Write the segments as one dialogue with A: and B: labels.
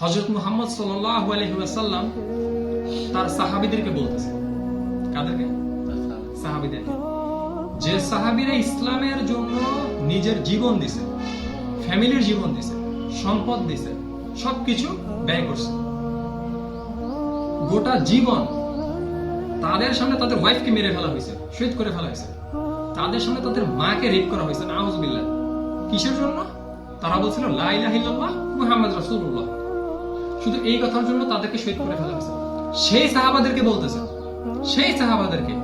A: হজরত মুহাম্মদ সাল্লাহ আলহিহাসাল্লাম তার সাহাবিদেরকে বলতেছে। কাদেরকে? সাহাবিদেরকে। যে সাহাবিরা ইসলামের জন্য নিজের জীবন দিছে, ফ্যামিলির জীবন দিছে, সম্পদ দিছে, সবকিছু ব্যয় করছে। গোটা জীবন তাদের সামনে তাদের ওয়াইফকে মেরে ফেলা হয়েছে, শহীদ করে ফেলা হয়েছে। তাদের সামনে তাদের মাকে রেপ করা হয়েছে, নাউজুবিল্লাহ। কিসের জন্য? তারা বলছিল, লা ইলাহা ইল্লাল্লাহ, মুহাম্মদ রাসূলুল্লাহ। শুধু এই কথার জন্য তাদেরকে শহীদ করে ফেলা হয়েছে। সেই সাহাবাদেরকে বলতেছে, সেই সাহাবাদেরকে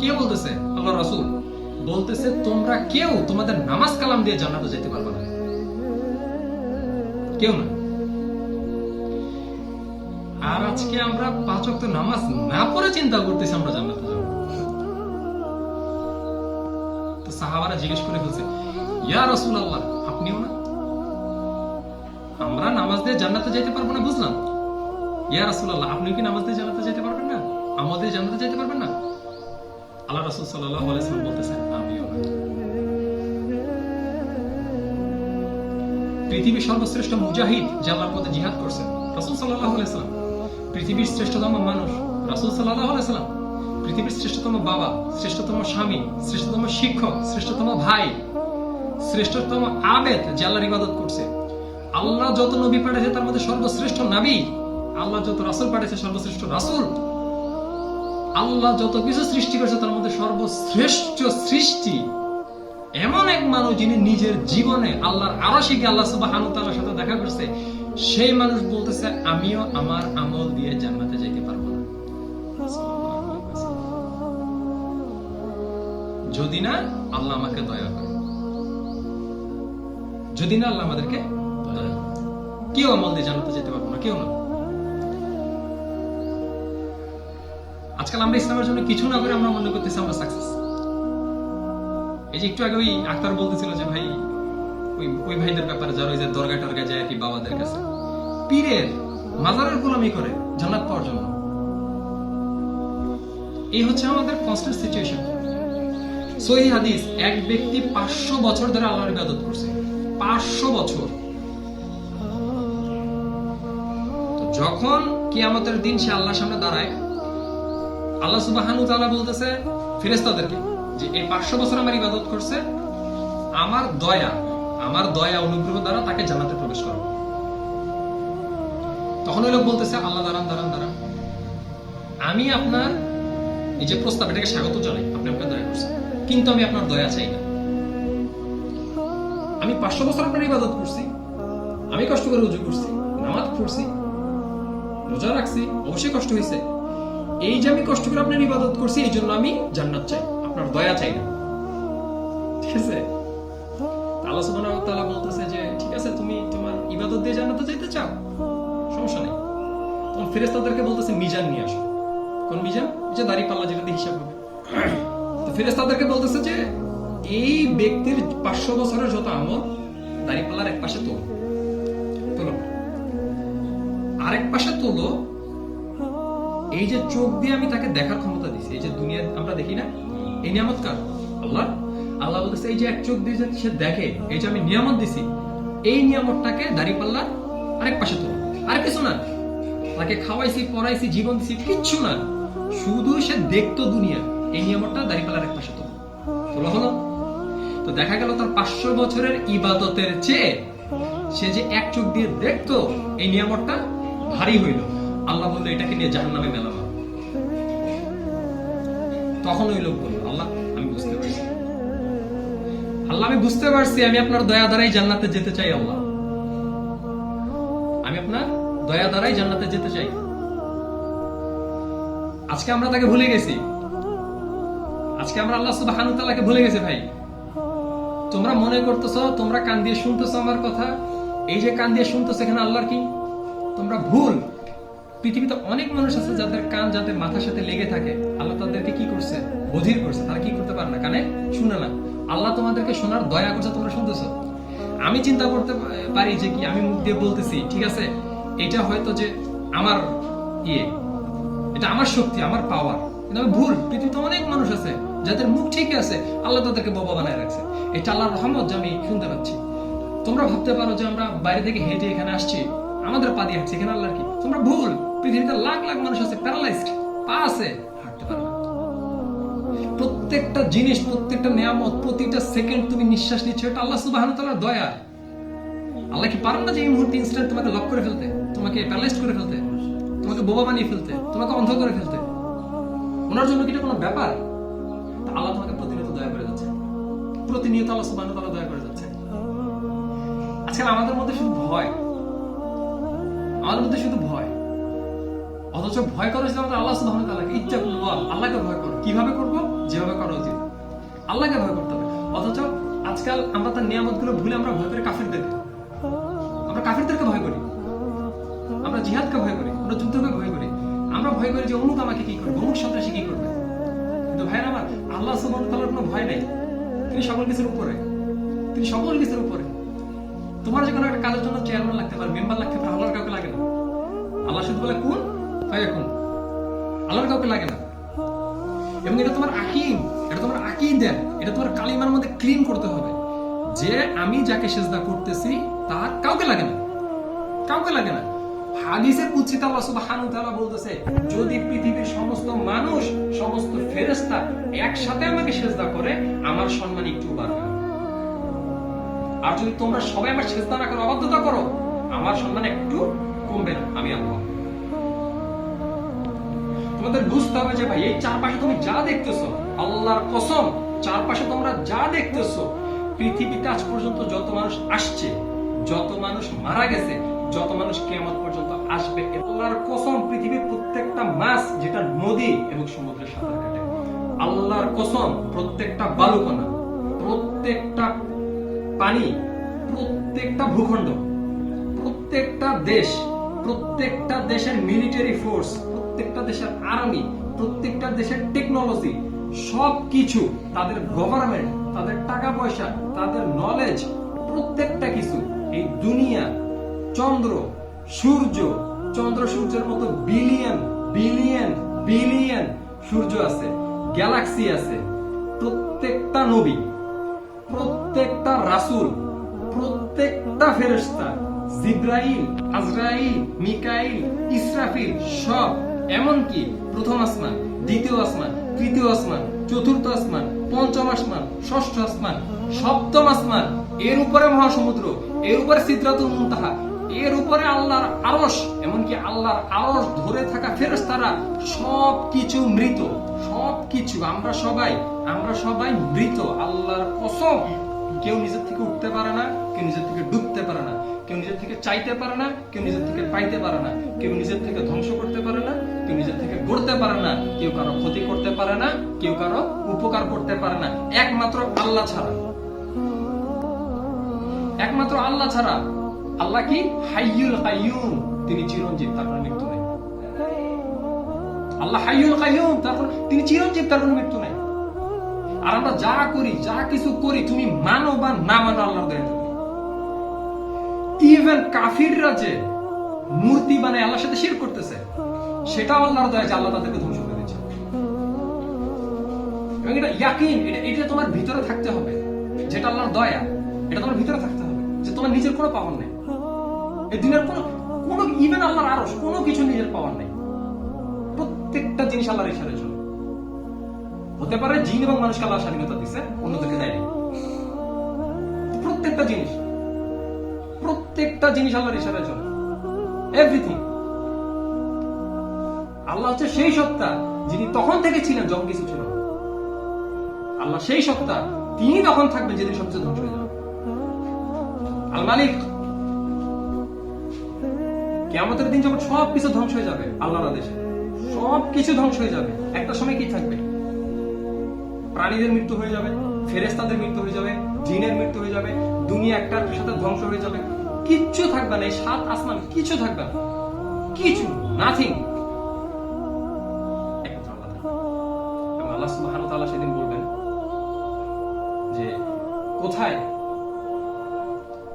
A: কে বলতেছে? আল্লাহ রাসূল বলতেছে, তোমরা কেউ তোমাদের নামাজ কালাম দিয়ে জান্নাতে যেতে পারবে না। কেউ না। আর আজকে আমরা পাঁচ ওয়াক্ত নামাজ না পড়ে চিন্তা করতেছি আমরা জান্নাতে যাব। তো সাহাবারা জিজ্ঞেস করে ফেলছে, ইয়া রাসূলুল্লাহ, আপনিও না? আমরা নামাজ দিয়ে জান্নাতে যেতে পারব না বুঝলাম। ইয়া রাসূলুল্লাহ আপনি কি নামাজ দিয়ে জান্নাতে যেতে পারবেন না? আমাদের জান্নাতে যেতে পারবেন না? আল্লাহ রাসূল সাল্লাল্লাহু আলাইহি সাল্লাম বলতেছেন, আমিও না। পৃথিবীর সর্বশ্রেষ্ঠ মুজাহিদ যে আল্লাহর পথে জিহাদ করছেন রাসূল সাল্লাল্লাহু আলাইহি সাল্লাম। পৃথিবীর শ্রেষ্ঠতম মানুষ, রাসূল সাল্লাল্লাহু আলাইহি সাল্লাম। পৃথিবীর শ্রেষ্ঠতম বাবা, শ্রেষ্ঠতম স্বামী, শ্রেষ্ঠতম শিক্ষক, শ্রেষ্ঠতম ভাই, শ্রেষ্ঠতম আবেদ যে আল্লাহর ইবাদত করছে। আল্লাহ যত নবী পাঠিয়েছে তার মধ্যে সর্বশ্রেষ্ঠ নবী, আল্লাহ যত রাসূল পাঠিয়েছে সর্বশ্রেষ্ঠ রাসূল, আল্লাহ যত কিছু সৃষ্টি করেছে তার মধ্যে সর্বশ্রেষ্ঠ সৃষ্টি। এমন এক মানুষ যিনি নিজের জীবনে আল্লাহর আরশিকে আল্লাহ সুবহানাহু ওয়া সাথে দেখা করছে, সেই মানুষ বলতেছে, আমিও আমার আমল দিয়ে জান্নাতে যেতে পারব না। যদি না, আল্লাহ আমাকে দয়া করে। যদি না, আল্লাহ আমাদেরকে কেউ যেতে পারব না? কেউ না আজকাল আমরা ইসলামের জন্য কিছু না করে আমরা মনে করতেছি আমরা সাকসেস এই যে একটু আগে ওই আক্তার বলতেছিল যে ভাই, ওই ওই ভাইদের ব্যাপারে যারা ওই যে দরগা টরগা যায় কি বাবাদের কাছে। পীরের মাজারের গোলামি করে জান্নাত পাওয়ার জন্য। এই হচ্ছে আমাদের কনস্ট্যান্ট সিচুয়েশন সহি হাদিস, এক ব্যক্তি পাঁচশো বছর ধরে আল্লাহর ইবাদত করছে। পাঁচশো বছর। যখন কিয়ামতের দিন সে আল্লাহর সামনে দাঁড়ায়, আল্লাহ সুবাহানু তাআলা বলতেছে ফেরেশতাদেরকে যে, এই পাঁচশো বছর আমার ইবাদত করছে, আমার দয়া আমার দয়া অনুগ্রহ দ্বারা তাকে জানাতে প্রবেশ করো। তখন ওই লোক বলতেছে, আল্লাহ, দাঁড়ান দাঁড়ান দাঁড়ান। আমি আপনার এই যে প্রস্তাব, এটাকে স্বাগত জানাই, আপনি আপনার দয়া করছেন। কিন্তু আমি আপনার দয়া চাই না। আমি পাঁচশো বছর আপনার ইবাদত করছি, আমি কষ্ট করে উজু করছি, নামাজ পড়ছি রোজা রাখছি, অবশ্যই কষ্ট হয়েছে এই যে আমি কষ্ট করে আপনার ইবাদত করছি, এই জন্য আমি জান্নাত চাই, আপনার দয়া চাই না। ঠিক আছে? আল্লাহ সুবহানাহু ওয়া তাআলা বলতেছে যে, ঠিক আছে, তুমি তোমার ইবাদত দিয়ে জান্নাতে যেতে চাও? সমস্যা নেই। তখন ফেরেশতাদেরকে বলতেছে, মিজান নিয়ে আসো। কোন মিজান? যে দাড়ি পাল্লা যেটাতে হিসাব হবে। তো ফেরেশতাদেরকে বলতেছে যে, এই ব্যক্তির পাঁচশো বছরের যত আমল, দাড়ি পাল্লার এক পাশে তোলো তোলো আরেক পাশে তোলো। এই যে চোখ দিয়ে আমি তাকে দেখার ক্ষমতা দিছি, এই যে দুনিয়া আমরা দেখি না, এই নিয়ামত কার? আল্লাহ আল্লাহ বলতেছে, এই যে এক চোখ দিয়ে সে দেখে, এই যে আমি নিয়ামত দিছি, এই নিয়ামতটাকে দাড়ি পাল্লা, আরেক পাশে তো আর কিছু না, তাকে খাওয়াইছি, পড়াইছি, জীবন দিছি, কিচ্ছু না। শুধু সে দেখতো দুনিয়া, এই নিয়ামতটা দাড়ি পাল্লার এক পাশে তোলা হলো। তো দেখা গেল তার পাঁচশো বছরের ইবাদতের চেয়ে, সে যে এক চোখ দিয়ে দেখতো, এই নিয়ামতটা ভারী হইল। আল্লাহ বলল, এটাকে নিয়ে জাহান নামে মেলাবো তখন ওই লোক বলল, আল্লাহ, আমি বুঝতে পারছি। আল্লাহ, আমি বুঝতে পারছি, আমি আপনার দয়া দ্বারাই জান্নাতে যেতে চাই, আল্লাহ। আমি আপনার দয়া দ্বারাই জান্নাতে যেতে চাই। আজকে আমরা তাকে ভুলে গেছি। আজকে আমরা আল্লাহ সুবহানাহু তাআলাকে ভুলে গেছি, ভাই। তোমরা মনে করতেছো, তোমরা কান দিয়ে শুনতেছো আমার কথা। এই যে কান দিয়ে শুনতেছো এখানে আল্লাহর কি? তোমরা ভুল। পৃথিবীতে অনেক মানুষ আছে যাদের কান যাদের মাথার সাথে লেগে থাকে। আল্লাহ তাদেরকে কি করছে? বধির করছে। তারা কি করতে পারে না? কানে? শুনে না। আল্লাহ তোমাদেরকে শোনার দয়া করছে, তোমরা শুনতেছো? আমি চিন্তা করতে পারি যে কি? আমি মুখ দিয়ে বলতেছি, ঠিক আছে? এটা হয়তো যে আমার ইয়ে। এটা আমার শক্তি, আমার পাওয়ার কিন্তু আমি ভুল। পৃথিবীতে অনেক মানুষ আছে যাদের মুখ ঠিকই আছে, আল্লাহ তাদেরকে বাবা বানায় রাখছে। এটা আল্লাহর রহমত যে আমি শুনতে পাচ্ছি। তোমরা ভাবতে পারো যে আমরা বাইরে থেকে হেঁটে এখানে আসছি। আমাদের পা দিয়ে হাঁটছি, এখানে আল্লাহর কি? তোমরা ভুল। পৃথিবীতে লাখ লাখ মানুষ আছে প্যারালাইজড পা আছে, হাঁটতে পারে প্রত্যেকটা জিনিস, প্রত্যেকটা নিয়ামত, প্রতিটা সেকেন্ড তুমি নিঃশ্বাস নিচ্ছ, এটা আল্লাহ সুবহানাহু ওয়া তাআলার দয়া। আল্লাহ কি পারেন না যে এই মুহূর্তে ইনস্ট্যান্ট তোমাকে লক করে ফেলতে? তোমাকে প্যারালাইজড করে ফেলতে? তোমাকে বোবা বানিয়ে ফেলতে? তোমাকে অন্ধ করে ফেলতে? ওনার জন্য কি এটা কোনো ব্যাপার? তা আল্লাহ তোমাকে প্রতিনিয়ত দয়া করে যাচ্ছে। প্রতিনিয়ত আল্লাহ সুবহানাহু ওয়া তাআলা দয়া করে যাচ্ছে। আজকাল আমাদের মধ্যে শুধু ভয়। আমাদের মধ্যে শুধু ভয়। অথচ ভয় করো সেটা আল্লাহ সুবহানাহু তাআলাকে ইচ্ছা করব, আল্লাহকে ভয় করো। কীভাবে করব? যেভাবে করা উচিত। আল্লাহকে ভয় করতে হবে। অথচ আজকাল আমরা তার নিয়ামতগুলো ভুলে আমরা ভয় করি কাফিরদেরকে। আমরা কাফিরদেরকে ভয় করি। আমরা জিহাদকে ভয় করি। আমরা যুদ্ধকে ভয় করি। আমরা ভয় করি যে অমুক আমাকে কি করবে? অমুক সন্ত্রাসী কি করবে? কিন্তু ভাইরা আমার, আল্লাহ সুবহানাহু ওয়া তাআলার কোনো ভয় নেই। তিনি সকল কিছুর উপরে। তিনি সকল কিছুর উপরে। তোমার যে কোনো একটা কাজের জন্য চেয়ারম্যান লাগতে পারে মেম্বার লাগতে পারে, আল্লাহর কাউকে লাগে না। আল্লাহ শুধু বলে কোন তাই এখন আল্লাহর কাউকে লাগে না। এবং এটা তোমার আকিম, এটা তোমার আকিদা এটা তোমার কালিমার মধ্যে ক্লিন করতে হবে। যে আমি যাকে সেজদা করতেছি, তার কাউকে লাগে না। কাউকে লাগে না। আল্লাহ সুবহানাহু ওয়া তাআলা বলতেছে, যদি পৃথিবীর সমস্ত মানুষ, সমস্ত ফেরেশতা একসাথে আমাকে সেজদা করে, আমার সম্মান একটু বাড়বে আর যদি তোমরা সবাই আমার সেজদা না করো, অবাধ্যতা করো, আমার সম্মান একটু কমবে না, আমি আল্লাহ। তোমাদের বুঝতে হবে যে ভাই, এই চারপাশে তুমি যা দেখতেছো, আল্লাহর কসম, চারপাশে তোমরা যা দেখতেছো পৃথিবীতে আজ পর্যন্ত যত মানুষ আসছে, যত মানুষ মারা গেছে, যত মানুষ কেমন পর্যন্ত আসবে আল্লাহর কসম পৃথিবীর প্রত্যেকটা মাছ, যেটা নদী এবং সমুদ্রের সাঁতার কাটে। আল্লাহর কসম প্রত্যেকটা বালুকণা, প্রত্যেকটা পানি, প্রত্যেকটা ভূখণ্ড, প্রত্যেকটা দেশ প্রত্যেকটা দেশের মিলিটারি ফোর্স প্রত্যেকটা দেশের আর্মি প্রত্যেকটা দেশের টেকনোলজি সব কিছু তাদের গভর্নমেন্ট তাদের টাকা পয়সা তাদের নলেজ প্রত্যেকটা কিছু, এই দুনিয়া, চন্দ্র, সূর্য, চন্দ্র সূর্যের মতো বিলিয়ন বিলিয়ন বিলিয়ন সূর্য আছে গ্যালাক্সি আছে, প্রত্যেকটা নবী, প্রত্যেকটা রাসূল, প্রত্যেকটা ফেরেশতা জিব্রাইল, আজরাইল, মিকাইল, ইসরাফিল সব, এমনকি প্রথম আসমান, দ্বিতীয় আসমান, তৃতীয় আসমান, চতুর্থ আসমান, পঞ্চম আসমান, ষষ্ঠ আসমান, সপ্তম আসমান, এর উপরে মহাসমুদ্র, এর উপরে সিদ্ধাতুল মুনতাহা, এর উপরে আল্লাহর আরশ, এমনকি আল্লাহর আরশ ধরে থাকা ফেরেশতারা সব কিছু মৃত সব কিছু আমরা সবাই আমরা সবাই মৃত, আল্লাহর কসম, কেউ নিজের থেকে উঠতে পারে না, কেউ নিজের থেকে ডুবতে পারে না। কেউ নিজের থেকে চাইতে পারে না, কেউ নিজের থেকে পাইতে পারে না। কেউ নিজের থেকে ধ্বংস করতে পারে না, কেউ নিজের থেকে গড়তে পারে না। কেউ কারও ক্ষতি করতে পারে না, কেউ কারও উপকার করতে পারে না। একমাত্র আল্লাহ ছাড়া। একমাত্র আল্লাহ ছাড়া। আল্লাহ কি? হাইয়ুল কাইয়ুম। তিনি চিরঞ্জীব, তার কোনো মৃত্যু নেই। আল্লাহ হাইয়ুল কাইয়ুম, তার তিনি চিরঞ্জীব, তার কোনো মৃত্যু নেই। আর আমরা যা করি, যা কিছু করি, তুমি মানো বা না মানো আল্লাহর দয়া ইভেন কাফিররা যে মূর্তি বানায় আল্লাহর সাথে শির করতেছে, সেটাও আল্লাহর দয়া যে আল্লাহ তাদেরকে ধ্বংস করে দিচ্ছে এবং এটা ইয়াকিন, এটা এটা তোমার ভিতরে থাকতে হবে, যেটা আল্লাহর দয়া, এটা তোমার ভিতরে থাকতে হবে, যে তোমার নিজের কোনো পাওয়ার নেই। এই দিনের কোনো কোনো ইভেন আল্লাহর আরশ, কোনো কিছু নিজের পাওয়ার নেই। প্রত্যেকটা জিনিস আল্লাহর ইশারায় চলে। হতে পারে জিন এবং মানুষকে আল্লাহ স্বাধীনতা দিচ্ছে অন্যদেরকে দেয়নি। প্রত্যেকটা জিনিস। প্রত্যেকটা জিনিস আল্লাহর ইশারায় চলে। এভরিথিং আল্লাহ হচ্ছে সেই সত্তা যিনি তখন থেকে ছিলেন, যখন কিছু ছিল আল্লাহ সেই সত্তা তিনি তখন থাকবেন যেদিন সবচেয়ে ধ্বংস হয়ে যাবে। আল মালিক কেমতের দিন যখন সব কিছু ধ্বংস হয়ে যাবে, আল্লাহর আদেশে সব কিছু ধ্বংস হয়ে যাবে। একটা সময় কি থাকবে? প্রাণীদের মৃত্যু হয়ে যাবে। ফেরেস্তাদের মৃত্যু হয়ে যাবে, জিনের মৃত্যু হয়ে যাবে, দুনিয়া একটার সাথে ধ্বংস হয়ে যাবে। কিচ্ছু থাকবে না, এই সাত আসমান কিছু থাকবে না। কিছু নাথিং আল্লাহ সুবহানাহু ওয়া তাআলা সেদিন বলবেন যে, কোথায়?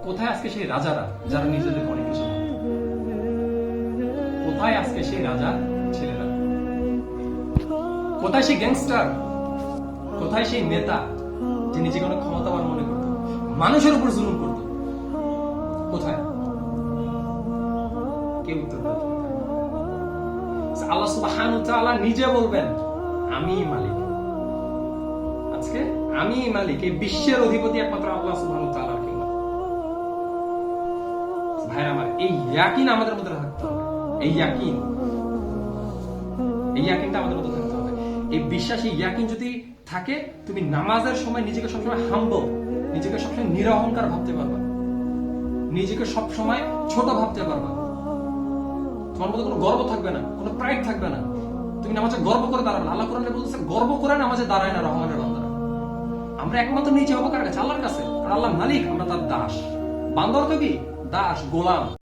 A: কোথায় আজকে সেই রাজারা যারা নিজেদের কিছু কোথায় আজকে সেই রাজা ছেলেরা? কোথায় সেই গ্যাংস্টার কোথায় সেই নেতা? যে অনেক ক্ষমতাবান মনে করত। মানুষের উপর জুলুম করত। কোথায়?
B: কেউ উত্তর আল্লাহ সুবহানাহু তাআলা নিজে বলবেন আমি মালিক। আজকে আমি মালিক, এই বিশ্বের অধিপতি একমাত্র আল্লাহ কেউ না। আমার, এই ইয়াকিন আমাদের মধ্যে থাকতে হবে। এই ইয়াকিন, এই ইয়াকিনটা আমাদের মধ্যে থাকতে হবে। এই বিশ্বাস ইয়াকিন যদি থাকে, তুমি নামাজের সময় নিজেকে সবসময় হাম্বল নিজেকে সবসময় নিরহংকার ভাবতে পারবা নিজেকে সবসময় ছোট ভাবতে পারবা তোমার মধ্যে কোনো গর্ব থাকবে না, কোনো প্রাইড থাকবে না। তুমি নামাজে গর্ব করে দাঁড়াবে আল্লাহ কোরআনে বলতেছে, গর্ব করে নামাজে দাঁড়ায় না রহমানের বান্দারা। আমরা একমাত্র নিচে হব কার কাছে? আল্লাহর কাছে। আর আল্লাহ মালিক, আমরা তার দাস। বান্দর তো কি? দাস, গোলাম।